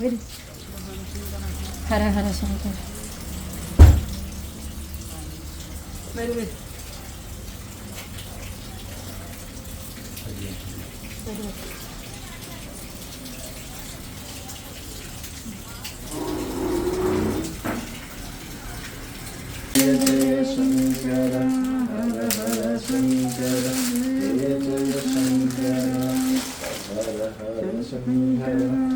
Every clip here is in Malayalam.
विद हरा हरा शंकर शंकर हर हर शंकर जय जय शंकर हर हर शंकर।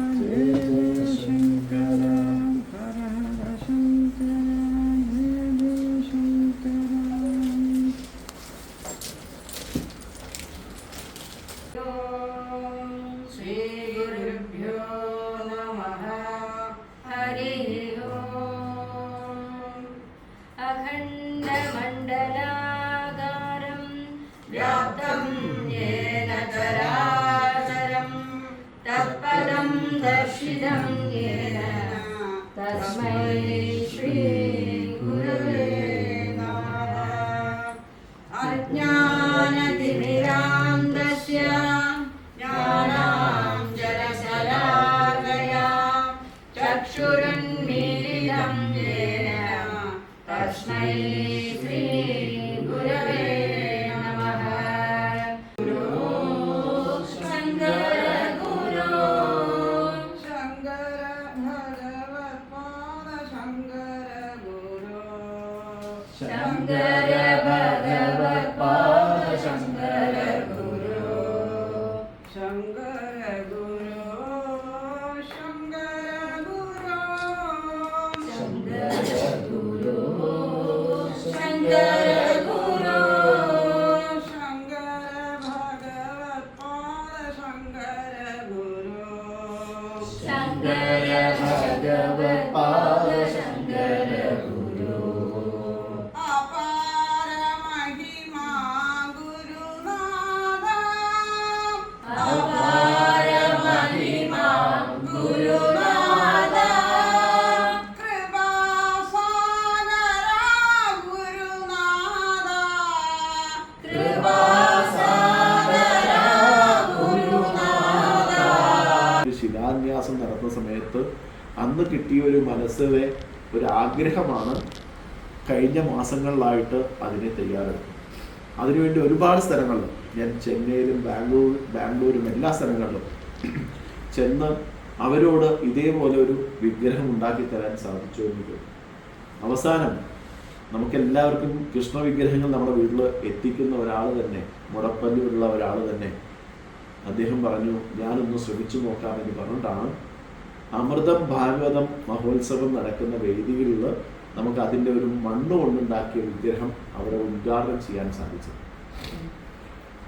சங்கர பகவத் பாத சங்கர குரு சங்கர குரு சங்கர குரு சங்கர குரு சங்கர குரு சங்கர பகவத் பாத சங்கர குரு சங்கர അന്ന് കിട്ടിയ ഒരു മനസ്സിലെ ഒരു ആഗ്രഹമാണ് കഴിഞ്ഞ മാസങ്ങളിലായിട്ട് അതിനെ തയ്യാറെടുക്കുന്നത് അതിനുവേണ്ടി ഒരുപാട് സ്ഥലങ്ങളിൽ ഞാൻ ചെന്നൈയിലും ബാംഗ്ലൂർ ബാംഗ്ലൂരും എല്ലാ സ്ഥലങ്ങളിലും ചെന്ന് അവരോട് ഇതേപോലെ ഒരു വിഗ്രഹം ഉണ്ടാക്കി തരാൻ സാധിച്ചു എന്ന് അവസാനം നമുക്കെല്ലാവർക്കും കൃഷ്ണ വിഗ്രഹങ്ങൾ നമ്മുടെ വീട്ടിൽ എത്തിക്കുന്ന ഒരാൾ തന്നെ മുടപ്പല്ലിലുള്ള ഒരാൾ തന്നെ അദ്ദേഹം പറഞ്ഞു ഞാനൊന്ന് ശ്രമിച്ചു നോക്കാമെന്ന് പറഞ്ഞിട്ടാണ് അമൃതം ഭാഗവതം മഹോത്സവം നടക്കുന്ന വേദികളിൽ നമുക്ക് അതിന്റെ ഒരു മണ്ണ് കൊണ്ടുണ്ടാക്കിയ വിഗ്രഹം അവിടെ ഉദ്ഘാടനം ചെയ്യാൻ സാധിച്ചു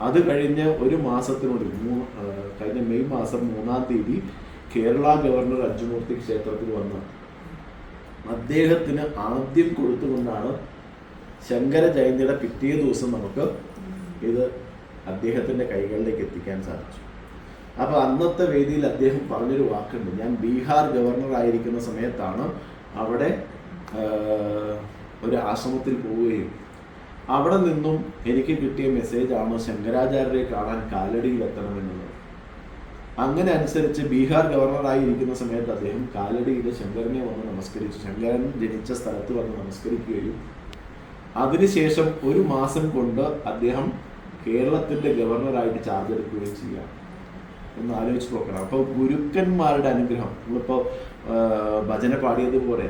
അത് കഴിഞ്ഞ് ഒരു മാസത്തിനുള്ളിൽ മൂന്ന് കഴിഞ്ഞ മെയ് മാസം മൂന്നാം തീയതി കേരള ഗവർണർ അഞ്ചുമൂർത്തി ക്ഷേത്രത്തിൽ വന്ന്. അദ്ദേഹത്തിന് ആദ്യം കൊടുത്തുകൊണ്ടാണ് ശങ്കര ജയന്തിയുടെ പിറ്റേ ദിവസം നമുക്ക് ഇത് അദ്ദേഹത്തിന്റെ കൈകളിലേക്ക് എത്തിക്കാൻ സാധിച്ചു. അപ്പൊ അന്നത്തെ വേദിയിൽ അദ്ദേഹം പറഞ്ഞൊരു വാക്കുണ്ട്. ഞാൻ ബീഹാർ ഗവർണർ ആയിരിക്കുന്ന സമയത്താണ് അവിടെ ഒരു ആശ്രമത്തിൽ പോവുകയും അവിടെ നിന്നും എനിക്ക് കിട്ടിയ മെസ്സേജാണ് ശങ്കരാചാര്യരെ കാണാൻ കാലടിയിൽ എത്തണമെന്നുള്ളത്. അങ്ങനെ അനുസരിച്ച് ബീഹാർ ഗവർണറായി ഇരിക്കുന്ന സമയത്ത് അദ്ദേഹം കാലടിയിൽ ശങ്കരനെ വന്ന് നമസ്കരിച്ചു. ശങ്കരൻ ജനിച്ച സ്ഥലത്ത് വന്ന് നമസ്കരിക്കുകയും അതിനുശേഷം ഒരു മാസം കൊണ്ട് അദ്ദേഹം കേരളത്തിന്റെ ഗവർണറായിട്ട് ചാർജ് എടുക്കുകയും ചെയ്യാം. ഒന്ന് ആലോചിച്ച് നോക്കണം. അപ്പോൾ ഗുരുക്കന്മാരുടെ അനുഗ്രഹം. നമ്മളിപ്പോൾ ഭജന പാടിയതുപോലെ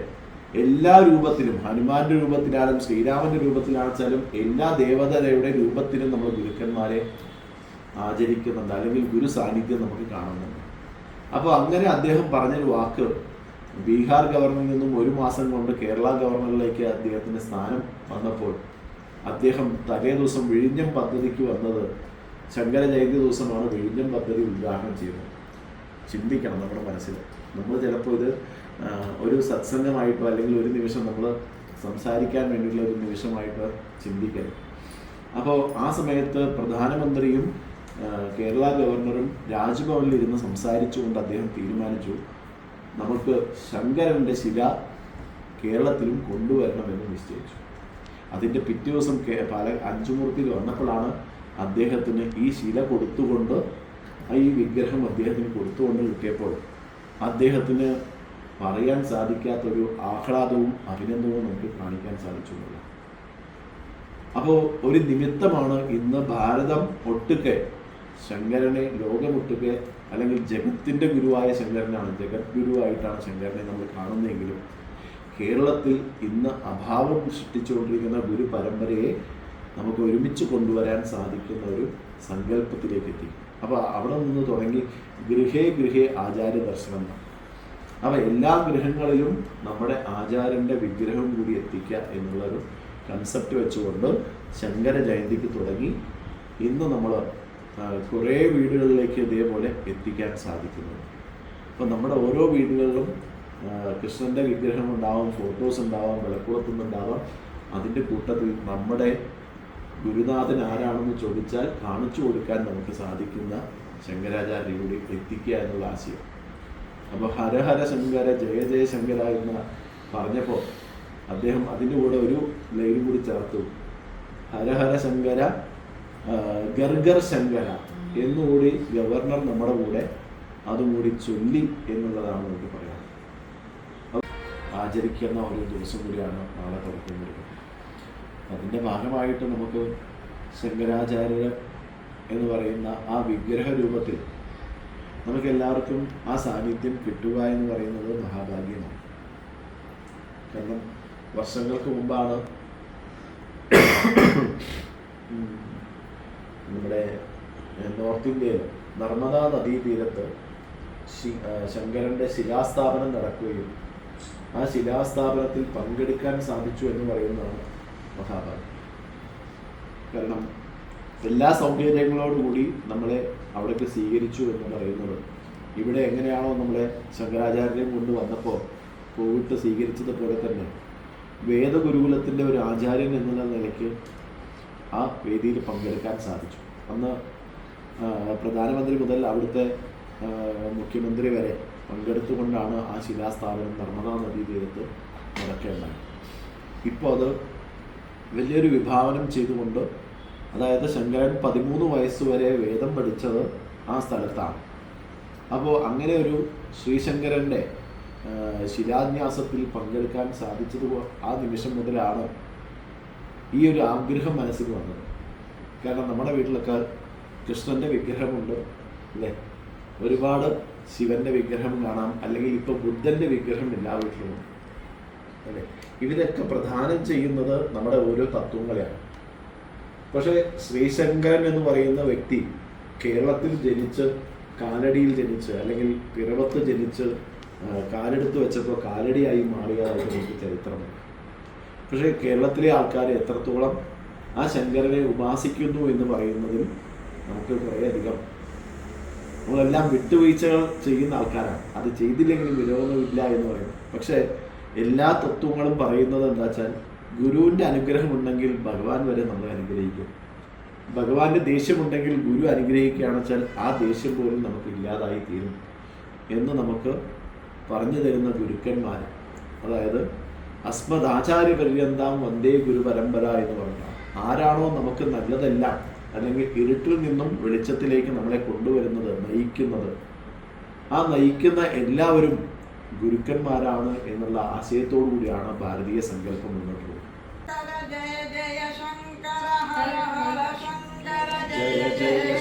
എല്ലാ രൂപത്തിലും ഹനുമാന്റെ രൂപത്തിലാണെങ്കിലും ശ്രീരാമന്റെ രൂപത്തിലാണെച്ചാലും എല്ലാ ദേവതയുടെ രൂപത്തിലും നമ്മൾ ഗുരുക്കന്മാരെ ആചരിക്കുന്നുണ്ട്. അല്ലെങ്കിൽ ഗുരു സാന്നിധ്യം നമുക്ക് കാണുന്നുണ്ട്. അപ്പോൾ അങ്ങനെ അദ്ദേഹം പറഞ്ഞൊരു വാക്ക് ബീഹാർ ഗവർണറിൽ നിന്നും ഒരു മാസം കൊണ്ട് കേരള ഗവർണറിലേക്ക് അദ്ദേഹത്തിന്റെ സ്ഥാനം വന്നപ്പോൾ അദ്ദേഹം തലേ ദിവസം വിഴിഞ്ഞം പദ്ധതിക്ക് വന്നത് ശങ്കര ജയന്തി ദിവസമാണ് വിഴിഞ്ഞം പദ്ധതി ഉദ്ഘാടനം ചെയ്യുന്നത്. ചിന്തിക്കണം നമ്മുടെ മനസ്സിൽ. നമ്മൾ ചിലപ്പോൾ ഇത് ഒരു സത്സംഗമായിട്ടോ അല്ലെങ്കിൽ ഒരു നിമിഷം നമ്മൾ സംസാരിക്കാൻ വേണ്ടിയുള്ള ഒരു നിമിഷമായിട്ട് ചിന്തിക്കരുത്. അപ്പോൾ ആ സമയത്ത് പ്രധാനമന്ത്രിയും കേരള ഗവർണറും രാജ്ഭവനിൽ ഇരുന്ന് സംസാരിച്ചുകൊണ്ട് അദ്ദേഹം തീരുമാനിച്ചു നമുക്ക് ശങ്കരന്റെ ശില കേരളത്തിലും കൊണ്ടുവരണമെന്ന് നിശ്ചയിച്ചു. അതിന്റെ പിറ്റേ ദിവസം പാല അഞ്ചുമൂർത്തിയിൽ വന്നപ്പോഴാണ് അദ്ദേഹത്തിന് ഈ ശില കൊടുത്തുകൊണ്ട് ഈ വിഗ്രഹം അദ്ദേഹത്തിന് കൊടുത്തുകൊണ്ട് കിട്ടിയപ്പോൾ അദ്ദേഹത്തിന് പറയാൻ സാധിക്കാത്തൊരു ആഹ്ലാദവും അഭിനന്ദവും നമുക്ക് കാണിക്കാൻ സാധിച്ചുള്ളൂ അപ്പോൾ ഒരു നിമിത്തമാണ് ഇന്ന് ഭാരതം ഒട്ടുക്കെ ശങ്കരനെ ലോകമൊട്ടുക്കെ അല്ലെങ്കിൽ ജഗത്തിന്റെ ഗുരുവായ ശങ്കരനാണ് ജഗത് ഗുരുവായിട്ടാണ് ശങ്കരനെ നമ്മൾ കാണുന്നതെങ്കിലും കേരളത്തിൽ ഇന്ന് അഭാവം സൃഷ്ടിച്ചുകൊണ്ടിരിക്കുന്ന ഗുരു പരമ്പരയെ നമുക്ക് ഒരുമിച്ച് കൊണ്ടുവരാൻ സാധിക്കുന്ന ഒരു സങ്കല്പത്തിലേക്ക് എത്തി. അപ്പോൾ അവിടെ നിന്ന് തുടങ്ങി ഗൃഹേ ഗൃഹേ ആചാര്യ ദർശനം. അപ്പോൾ എല്ലാ ഗൃഹങ്ങളിലും നമ്മുടെ ആചാര്യന്റെ വിഗ്രഹം കൂടി എത്തിക്കുക എന്നുള്ളൊരു കൺസെപ്റ്റ് വെച്ചുകൊണ്ട് ശങ്കര ജയന്തിക്ക് തുടങ്ങി ഇന്ന് നമ്മൾ കുറേ വീടുകളിലേക്ക് ഇതേപോലെ എത്തിക്കാൻ സാധിക്കുന്നു. അപ്പം നമ്മുടെ ഓരോ വീടുകളിലും കൃഷ്ണന്റെ വിഗ്രഹം ഉണ്ടാവാം ഫോട്ടോസ് ഉണ്ടാവാം വിളക്കുളത്തുനിന്നുണ്ടാവാം. അതിന്റെ കൂട്ടത്തിൽ നമ്മുടെ ഗുരുനാഥൻ ആരാണെന്ന് ചോദിച്ചാൽ കാണിച്ചു കൊടുക്കാൻ നമുക്ക് സാധിക്കുന്ന ശങ്കരാചാര്യയുടെ എത്തിക്കുക എന്നുള്ള ആശയം. അപ്പോൾ ഹരഹര ശങ്കര ജയ ജയ ശങ്കര എന്ന് പറഞ്ഞപ്പോൾ അദ്ദേഹം അതിന്റെ കൂടെ ഒരു ലൈൻ കൂടി ചേർത്തു. ഹരഹര ശങ്കര ഗർഗർ ശങ്കര എന്നുകൂടി ഗവർണർ നമ്മുടെ കൂടെ അതും കൂടി ചൊല്ലി എന്നുള്ളതാണ് നമുക്ക് പറയാം ആചരിക്കുന്ന ഒരു ദിവസം കൂടിയാണ് നാളെ തുടക്കുന്നത് അതിന്റെ ഭാഗമായിട്ട് നമുക്ക് ശങ്കരാചാര്യർ എന്ന് പറയുന്ന ആ വിഗ്രഹ രൂപത്തിൽ നമുക്ക് എല്ലാവർക്കും ആ സാന്നിധ്യം കിട്ടുക എന്ന് പറയുന്നത് മഹാഭാഗ്യമാണ്. കാരണം വർഷങ്ങൾക്ക് മുമ്പാണ് നമ്മുടെ നോർത്ത് ഇന്ത്യയിൽ നർമ്മദാ നദീതീരത്ത് തീരത്ത് ശങ്കരന്റെ ശിലാസ്ഥാപനം നടക്കുകയും ആ ശിലാസ്ഥാപനത്തിൽ പങ്കെടുക്കാൻ സാധിച്ചു എന്ന് പറയുന്നതാണ് മഹാഭാഗ്യം. കാരണം എല്ലാ സൗകര്യങ്ങളോടുകൂടി നമ്മളെ അവിടേക്ക് സ്വീകരിച്ചു എന്ന് പറയുന്നത് ഇവിടെ എങ്ങനെയാണോ നമ്മളെ ശങ്കരാചാര്യരെയും കൊണ്ട് വന്നപ്പോൾ കോവിട്ട് സ്വീകരിച്ചതുപോലെ തന്നെ വേദഗുരുകുലത്തിന്റെ ഒരു ആചാര്യൻ എന്നുള്ള നിലയ്ക്ക് ആ വേദിയിൽ പങ്കെടുക്കാൻ സാധിച്ചു. അന്ന് പ്രധാനമന്ത്രി മുതൽ അവിടുത്തെ മുഖ്യമന്ത്രി വരെ പങ്കെടുത്തുകൊണ്ടാണ് ആ ശിലാസ്ഥാപനം നർമ്മദാ നദീ തീരത്ത് നടക്കേണ്ടത്. ഇപ്പോൾ അത് വലിയൊരു വിഭാവനം ചെയ്തുകൊണ്ട് അതായത് ശങ്കരൻ പതിമൂന്ന് വയസ്സ് വരെ വേദം പഠിച്ചത് ആ സ്ഥലത്താണ്. അപ്പോൾ അങ്ങനെ ഒരു ശ്രീശങ്കരന്റെ ശിലാന്യാസത്തിൽ പങ്കെടുക്കാൻ സാധിച്ചത് ആ നിമിഷം മുതലാണ് ഈ ഒരു ആഗ്രഹം മനസ്സിൽ വന്നത്. കാരണം നമ്മുടെ വീട്ടിലൊക്കെ കൃഷ്ണന്റെ വിഗ്രഹമുണ്ട് അല്ലേ? ഒരുപാട് ശിവന്റെ വിഗ്രഹം കാണാം അല്ലെങ്കിൽ ഇപ്പോൾ ബുദ്ധന്റെ വിഗ്രഹം എല്ലാ വീട്ടിലുമുണ്ട് അല്ലേ? ഇവരൊക്കെ പ്രധാനം ചെയ്യുന്നത് നമ്മുടെ ഓരോ തത്വങ്ങളെയാണ്. പക്ഷേ ശ്രീശങ്കരൻ എന്ന് പറയുന്ന വ്യക്തി കേരളത്തിൽ ജനിച്ച് കാലടിയിൽ ജനിച്ച് അല്ലെങ്കിൽ പിറവത്ത് ജനിച്ച് കാലെടുത്ത് വെച്ചപ്പോൾ കാലടിയായി മാറിയതായിട്ട് നമുക്ക് ചരിത്രമുണ്ട് പക്ഷേ കേരളത്തിലെ ആൾക്കാർ എത്രത്തോളം ആ ശങ്കരനെ ഉപാസിക്കുന്നു എന്ന് പറയുന്നതിൽ നമുക്ക് കുറേയധികം നമ്മളെല്ലാം വിട്ടുവീഴ്ചകൾ ചെയ്യുന്ന ആൾക്കാരാണ്. അത് ചെയ്തില്ലെങ്കിലും വിരോധമില്ല എന്ന് പറയും. പക്ഷേ എല്ലാ തത്വങ്ങളും പറയുന്നത് എന്താ വെച്ചാൽ ഗുരുവിന്റെ അനുഗ്രഹം ഉണ്ടെങ്കിൽ ഭഗവാൻ വരെ നമ്മളെ അനുഗ്രഹിക്കും. ഭഗവാന്റെ ദേഷ്യമുണ്ടെങ്കിൽ ഗുരു അനുഗ്രഹിക്കുകയാണെന്ന് വെച്ചാൽ ആ ദേഷ്യം പോലും നമുക്ക് ഇല്ലാതായി തീരും എന്ന് നമുക്ക് പറഞ്ഞു തരുന്ന ഗുരുക്കന്മാർ. അതായത് അസ്മദാചാര്യ പര്യന്താം വന്ദേ ഗുരു പരമ്പര എന്ന് പറഞ്ഞാൽ ആരാണോ നമുക്ക് നല്ലതെല്ലാം അല്ലെങ്കിൽ ഇരുട്ടിൽ നിന്നും വെളിച്ചത്തിലേക്ക് നമ്മളെ കൊണ്ടുവരുന്നത് നയിക്കുന്നത്. ആ നയിക്കുന്ന എല്ലാവരും ഗുരുക്കന്മാരാണ് എന്നുള്ള ആശയത്തോടു കൂടിയാണ് ഭാരതീയ സങ്കല്പം മുന്നോട്ട് പോകുന്നത് ജയ ജയ.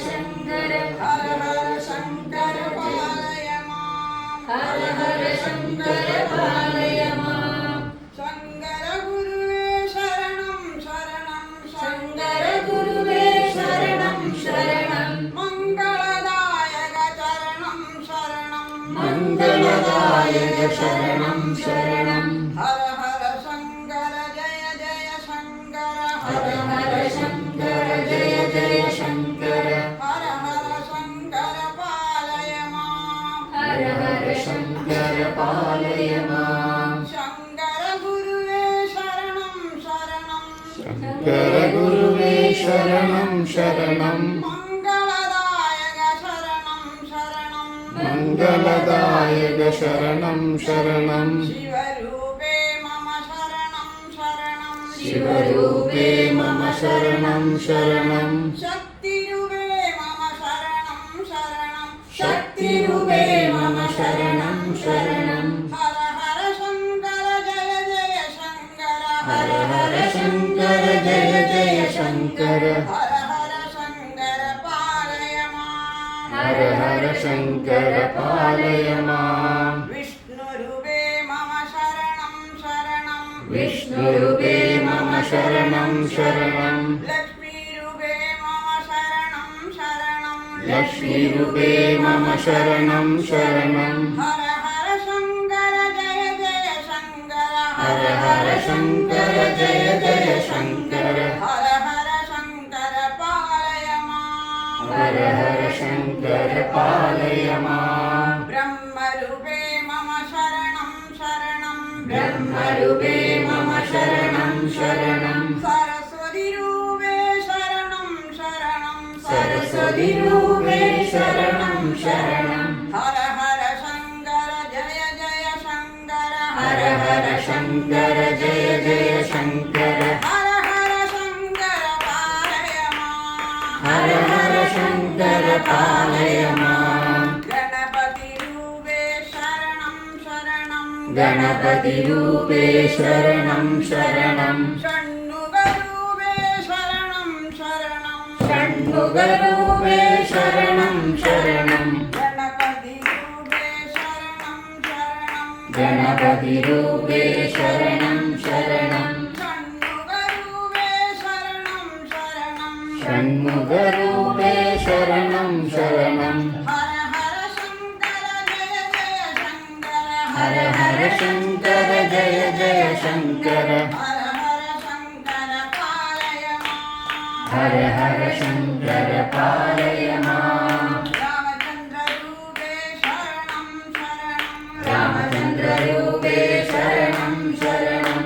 मङ्गलदायक शरणं शरणं हर हर शङ्कर जय जय शङ्कर हर हर शङ्कर जय जय शङ्कर हर हर शङ्कर पालय मां हर हर शङ्कर पालय मां शङ्कर गुरुवे शरणं शरणं शङ्कर गुरुवे शरणं शरणं मङ्गलदायक शरणं शरणं मङ्गलदा शरणं शरणं शिवरूपे मम शरणं शरणं शक्तिरूपे मम शरणं शरणं हर हर शङ्कर जय जय शङ्कर हर हर शङ्कर जय जय शङ्कर शङ्कर पालय माम्। विष्णुरुवे मम शरणं शरणं। विष्णुरुवे मम शरणं शरणं लक्ष्मीरुवे मम शरणं शरणं लक्ष्मीरुवे मम शरणं शरणं हर हर शङ्कर जय जय शङ्कर। परिपालयमा ब्रह्मरूपे शरणं शरणं सरस्वतीरूपे शरणं शरणं सरस्वतीरूपे शरणं शङ्कर जय जय गणपतिरूपे शरणं शरणं। षण्मुगरूपे शरणं शरणं। षण्मुगरूपे शरणं शरणं। गणपतिरूपे शरणं शरणं। षण्मुगरूपे शरणं शरणं। षण्मुगरूपे शरणं शरणं। हर हर शङ्कर जय जय शङ्कर। हर शङ्कर जय जय शङ्कर। हर हर शङ्कर पालय रामचन्द्ररूपे शरणं शरणं।